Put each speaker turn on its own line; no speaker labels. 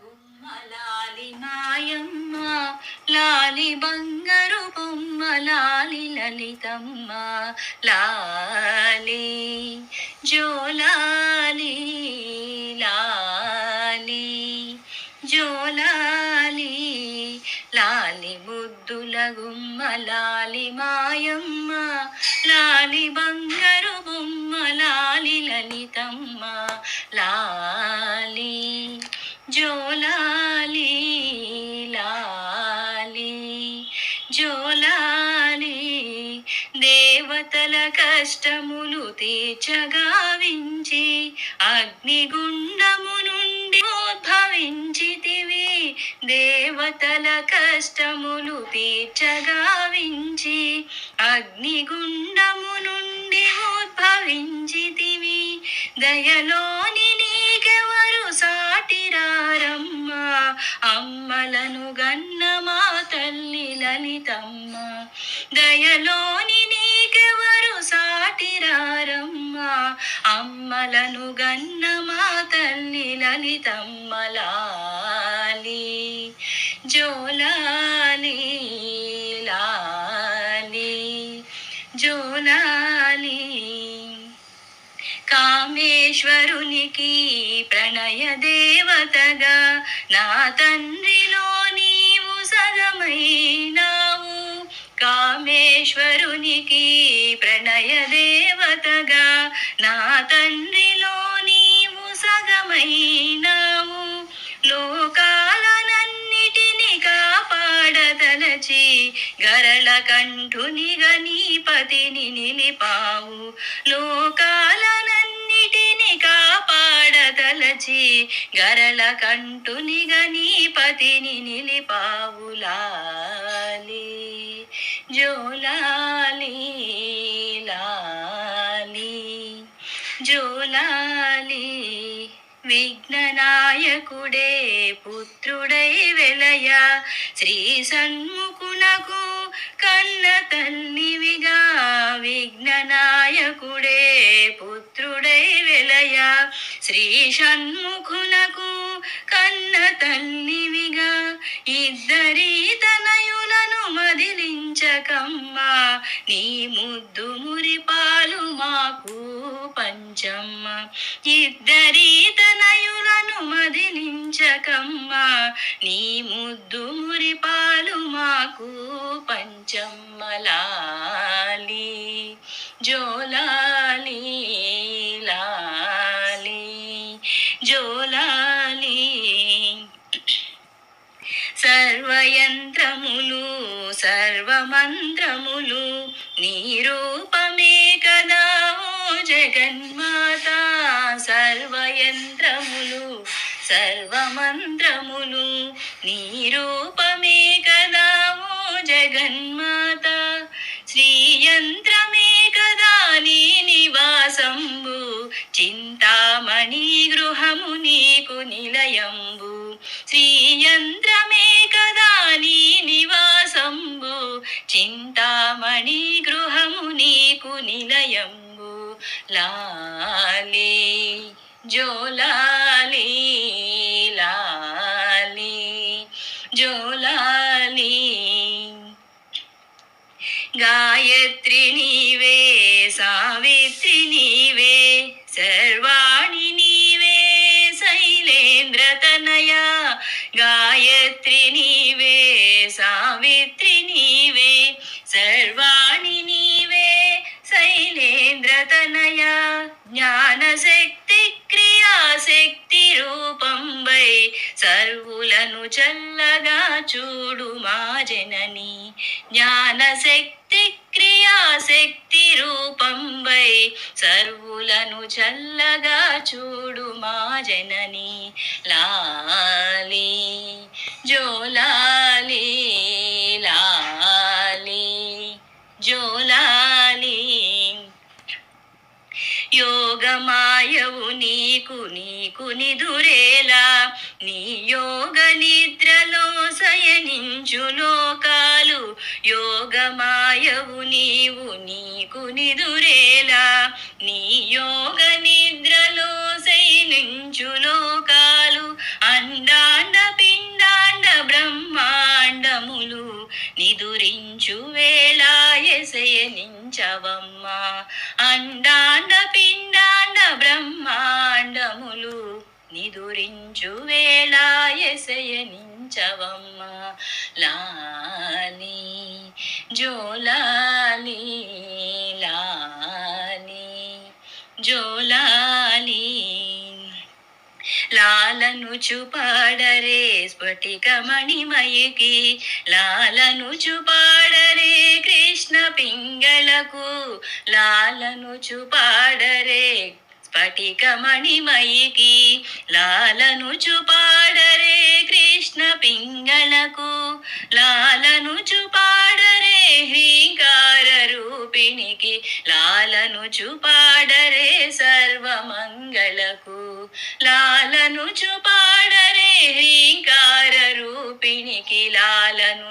గుమ్మ లాలి మాయమ్మ లాలి బంగారు బొమ్మ లాలి లలితమ్మ లాలి జోలాలి లాలి జోలాలి లాలి బుద్ధుల గుమ్మ లాలి మాయమ్మ లాలి బంగారు బొమ్మ లాలి లలితమ్మ లాలి జోలాలి లాలి. జోలాలి దేవతల కష్టములు తీర్చగావించి అగ్నిగుండము నుండి ఉద్భవించితివి. దేవతల కష్టములు తీర్చగావించి అగ్నిగుండము నుండి ఉద్భవించితివి. దయలోని నీకెవరు సాటిరా? అమ్మలను గన్న మా తల్లి లలితమ్మ. దయలోని నీకెవరు సాటిరారమ్మా? అమ్మలను గన్న మా తల్లి లలితమ్మలాలి జోలాలి లాలి. జోలాలి. కామేశ్వరునికి ప్రణయ దేవతగా నా తండ్రిలో నీవు సగమైనావు. కామేశ్వరునికి ప్రణయ దేవతగా నా తండ్రిలో నీవు సగమైనావు. లోకాలనన్నిటిని కాపాడదలచి గరళ కంఠునిగా నీ కాపాడదలచి గరల కంఠునిగా నీ పతిని నిలిపావులాలి జోలాలి లాలి జోలాలి. విఘ్ననాయకుడే పుత్రుడై వెలయ. శ్రీ సన్ముఖునకు కన్న తల్లివిగా. విఘ్ననాయకుడే పుత్రుడై వెలయ. శ్రీ షణ్ముఖునకు కన్న తల్లివిగా ఇద్దరి తనయులను మదిలించకమ్మా నీ ముద్దు మురిపాలు మాకు పంచమ్మ. ఇద్దరి తనయులను మదిలించకమ్మా నీ ముద్దు మురిపాలు మాకు పంచమ్మలా. సర్వయంత్రములు సర్వమంత్రములు నీ రూపమే కదా ఓ జగన్మాత. సర్వయంత్రములు సర్వమంత్రములు నీ రూపమే కదా ఓ జగన్మాత. శ్రీయంత్రమే కదా నీ నివాసంబు చింతామణి గృహము నీకు నిలయంబు. శ్రీయంత్ర చింతామణి గృహము నీకు నిలయంబు. లాలి జోలాలి లాలి జోలాలి. గాయత్రి నీవే సావిత్రి నీవే సర్వాణి నీవే శైలేంద్ర తనయ. గాయత్రి నీవే సావిత్రి శైలేంద్ర తనయ జ్ఞానశక్తి క్రియాశక్తి రూపంబై సర్వులను చల్లగా చూడు మా జనని. జ్ఞానశక్తి క్రియాశక్తి రూపంబై సర్వులను చల్లగా చూడు మా జనని. లా మాయవు నీకు నీకు నిదురేలా. నీ యోగ నిద్రలో శయనించు లోకాలు. యోగమాయవు నీవు నీకు నిదురేలా. నీ యోగ నిద్రలో శయనించు లోకాలు. అండాండ పిండాండ బ్రహ్మాండములు. నిదురించు వేళాయ శయనించవమ్మా అండాండ పిండ బ్రహ్మాండములు నిదురించు వేళ లాని జోలాలి లాలి జోలాలి. లాలను చుపాడరే స్ఫటిక మణిమయికి లాలను చుపాడరే కృష్ణ పింగళకు లాలను చుపాడరే స్ఫటిక మణిమయికి లాలను చుపాడరే కృష్ణ పింగళకు. లాలను చుపాడరే హ్రీంకార రూపిణికి. లాలను చుపాడరే సర్వమంగళకు. లాలను చుపాడరే హ్రీంకార రూపిణికి. లాలను